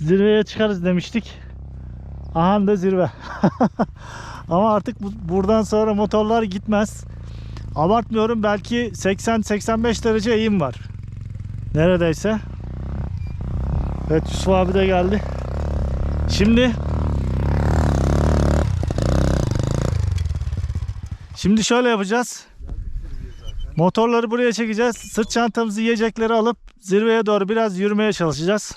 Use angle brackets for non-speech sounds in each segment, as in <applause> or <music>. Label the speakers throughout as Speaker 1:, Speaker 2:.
Speaker 1: zirveye çıkarız demiştik. Aha da zirve. <laughs> Ama artık bu- buradan sonra motorlar gitmez. Abartmıyorum belki 80-85 derece eğim var. Neredeyse. Evet Yusuf abi de geldi. Şimdi Şimdi şöyle yapacağız. Motorları buraya çekeceğiz. Sırt çantamızı yiyecekleri alıp zirveye doğru biraz yürümeye çalışacağız.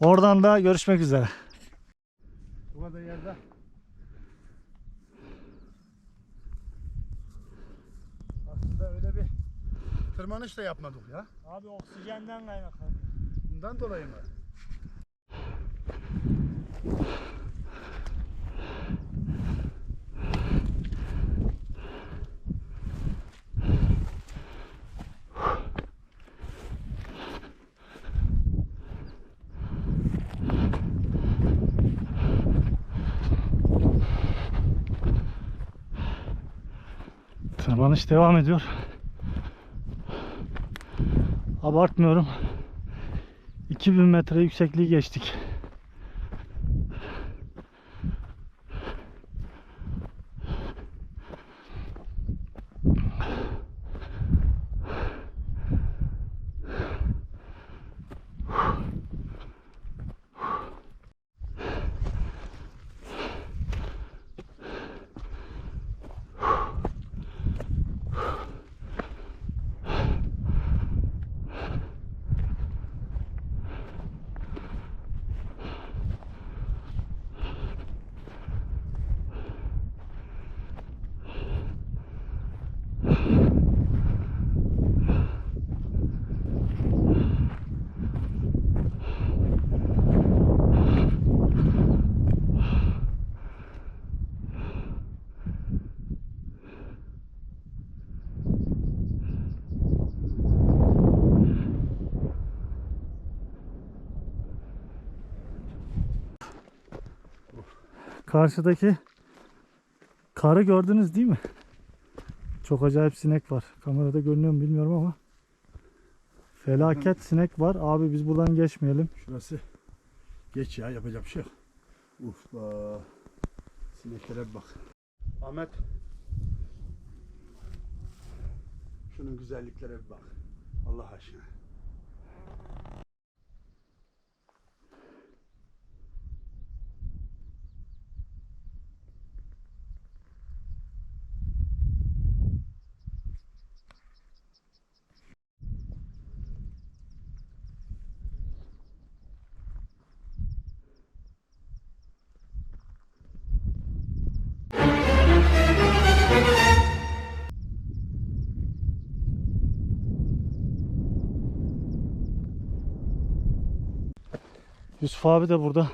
Speaker 1: Oradan da görüşmek üzere.
Speaker 2: Bu kadar yerde. Aslında öyle bir tırmanış da yapmadık ya.
Speaker 1: Abi oksijenden kaynaklı.
Speaker 2: Bundan dolayı mı?
Speaker 1: Tırmanış devam ediyor. Abartmıyorum. 2000 metre yüksekliği geçtik. Karşıdaki karı gördünüz değil mi? Çok acayip sinek var. Kamerada görünüyor mu bilmiyorum ama. Felaket sinek var. Abi biz buradan geçmeyelim.
Speaker 2: Şurası. Geç ya yapacak bir şey yok. Uf ba. Sineklere bak. Ahmet. Şunun güzelliklere bir bak. Allah aşkına.
Speaker 1: Yusuf abi de burada.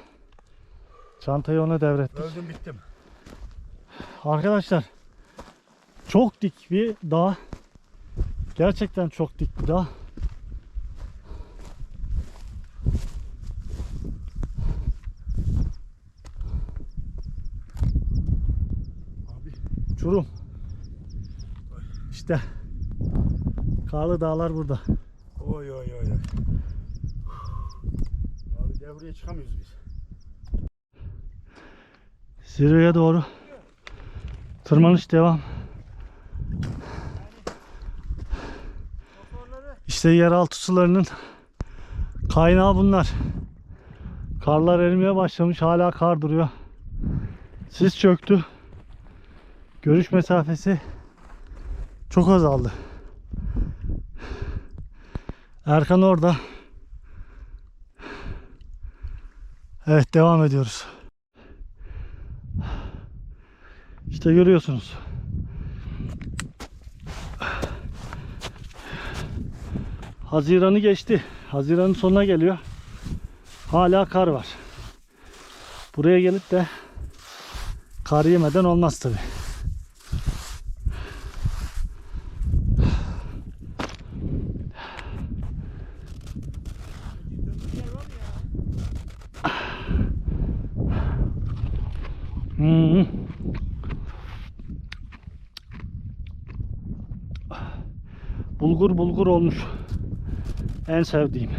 Speaker 1: Çantayı ona devrettik.
Speaker 2: Öldüm bittim.
Speaker 1: Arkadaşlar çok dik bir dağ. Gerçekten çok dik bir dağ.
Speaker 2: Abi
Speaker 1: Uçurum. İşte karlı dağlar burada.
Speaker 2: Abi devreye çıkamıyoruz biz.
Speaker 1: Zirveye doğru tırmanış devam. İşte yeraltı sularının kaynağı bunlar. Karlar erimeye başlamış. Hala kar duruyor. Sis çöktü. Görüş mesafesi çok azaldı. Erkan orada. Evet devam ediyoruz. İşte görüyorsunuz. Haziran'ı geçti. Haziran'ın sonuna geliyor. Hala kar var. Buraya gelip de kar yemeden olmaz tabi. Hmm. Bulgur bulgur olmuş. En sevdiğim.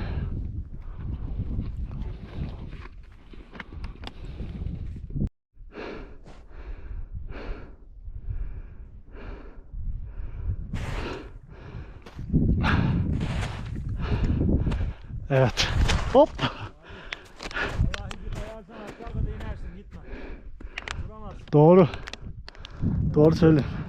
Speaker 1: Evet. Hop. Doğru. Doğru söylüyorsun.